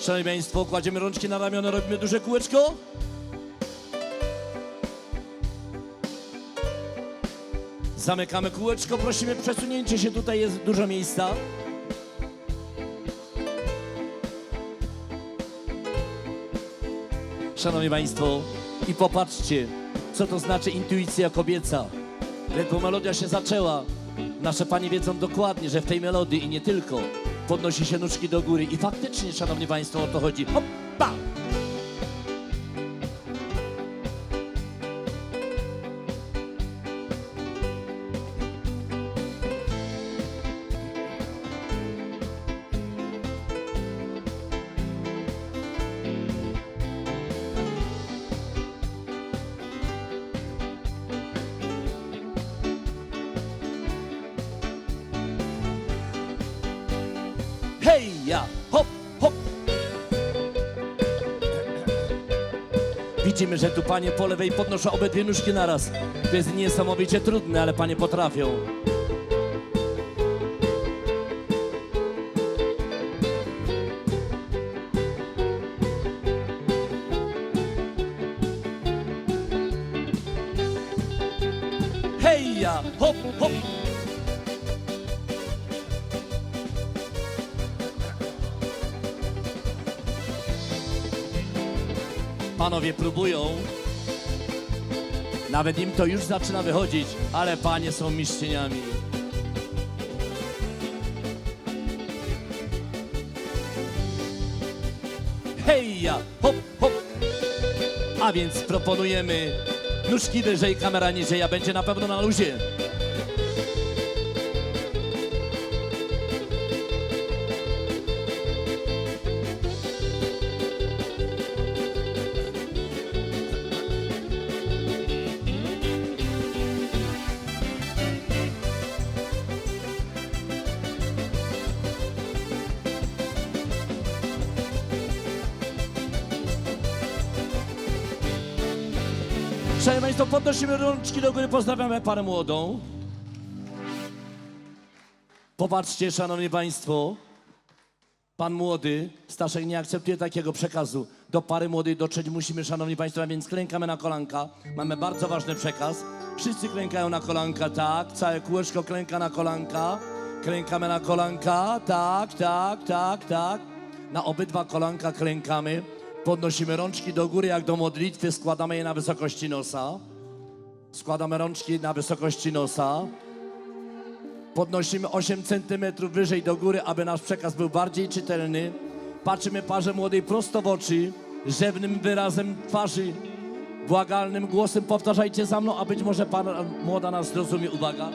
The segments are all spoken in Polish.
Szanowni Państwo, kładziemy rączki na ramiona, robimy duże kółeczko. Zamykamy kółeczko, prosimy przesunięcie się, tutaj jest dużo miejsca. Szanowni Państwo, i popatrzcie, co to znaczy intuicja kobieca. Ledwo melodia się zaczęła, nasze panie wiedzą dokładnie, że w tej melodii i nie tylko podnosi się nóżki do góry. I faktycznie, Szanowni Państwo, o to chodzi. Hoppa! Ja, hop, hop. Widzimy, że tu panie po lewej podnoszą obydwie nóżki naraz. To jest niesamowicie trudne, ale panie potrafią. Hej, ja, hop, hop. Panowie próbują. Nawet im to już zaczyna wychodzić, ale panie są mistrzyniami. Hej, ja, hop, hop. A więc proponujemy nóżki wyżej, kamera niżej, a będzie na pewno na luzie. Szanowni Państwo, podnosimy rączki do góry, pozdrawiamy parę młodą. Popatrzcie, Szanowni Państwo, pan młody, Staszek nie akceptuje takiego przekazu. Do pary młodej dotrzeć musimy, Szanowni Państwo, a więc klękamy na kolanka. Mamy bardzo ważny przekaz. Wszyscy klękają na kolanka, tak. Całe kółeczko klęka na kolanka. Klękamy na kolanka, tak, tak, tak, tak. Na obydwa kolanka klękamy. Podnosimy rączki do góry jak do modlitwy, składamy je na wysokości nosa. Składamy rączki na wysokości nosa. Podnosimy 8 cm wyżej do góry, aby nasz przekaz był bardziej czytelny. Patrzymy parze młodej prosto w oczy, rzewnym wyrazem twarzy, błagalnym głosem. Powtarzajcie za mną, a być może para młoda nas zrozumie. Uwaga.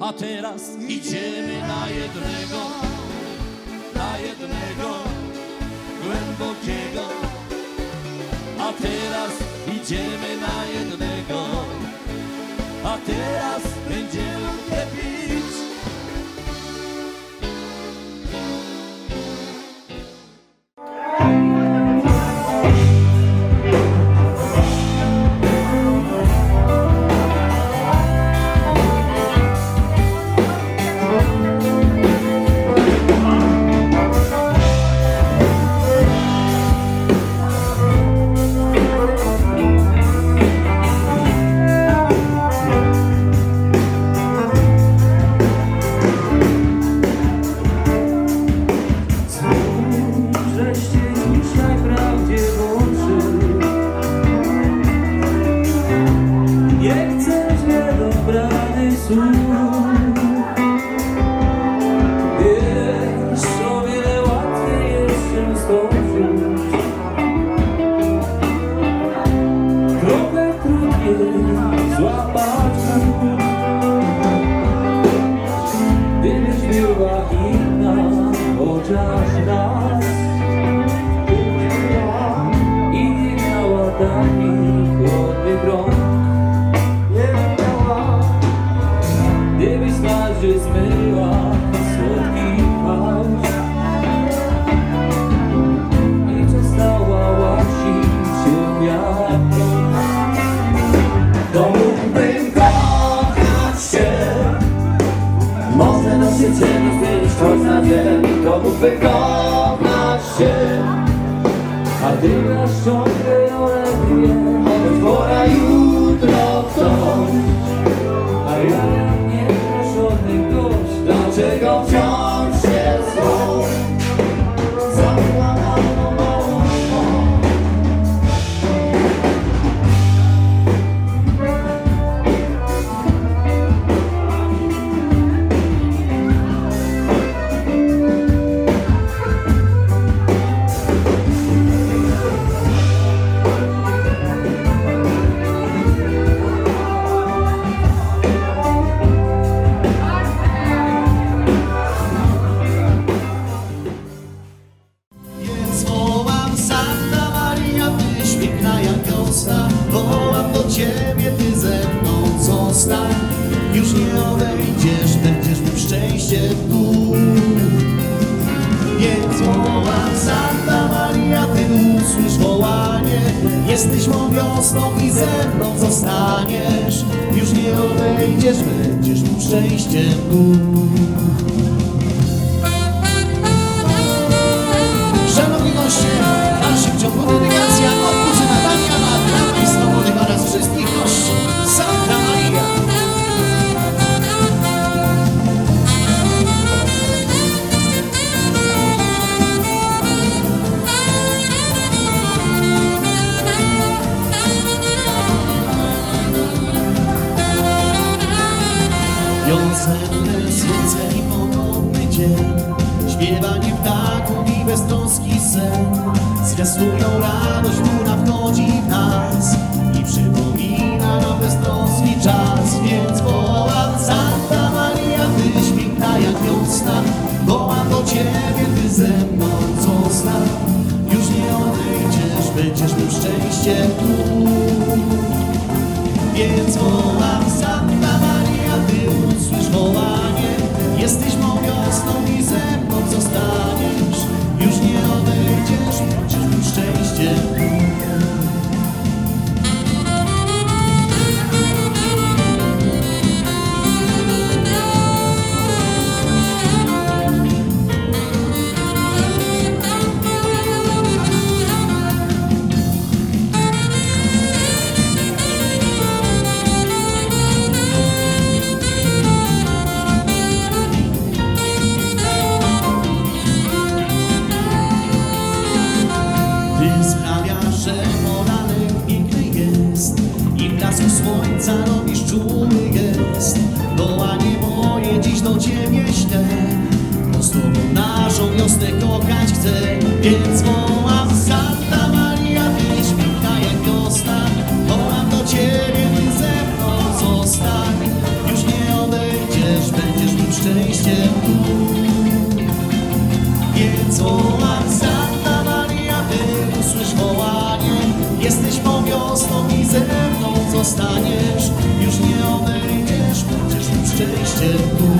A teraz idziemy na jednego, na jednego głębokiego. A teraz idziemy na jednego, a teraz będziemy lepić. Jest А ти на що ти олекє? Ciebie, ty ze mną zostań. Już nie odejdziesz, będziesz mi szczęście tu. Więc wołam Santa Maria, ty usłysz wołanie. Jesteś mą wiosną i ze mną zostaniesz. Już nie odejdziesz, będziesz mi szczęście tu Wiosenne słońce i pogodny dzień. Śpiewanie ptaków i beztroski sen. Zwiastują radość, która wchodzi w nas I przypomina nam beztroski czas. Więc wołam Santa Maria, tyś piękna jak wiosna. Wołam do Ciebie, Ty ze mną zostań. Już nie odejdziesz, będziesz mi szczęście tu wiosnę kochać chcę. Więc wołam Santa Maria, Tyś piękna jak wiosna. Wołam do Ciebie, Ty ze mną zostań. Już nie odejdziesz, będziesz mi szczęściem. Więc wołam Santa Maria, Ty usłysz wołanie. Jesteś mą wiosną i ze mną zostaniesz. Już nie odejdziesz, będziesz mi szczęście tu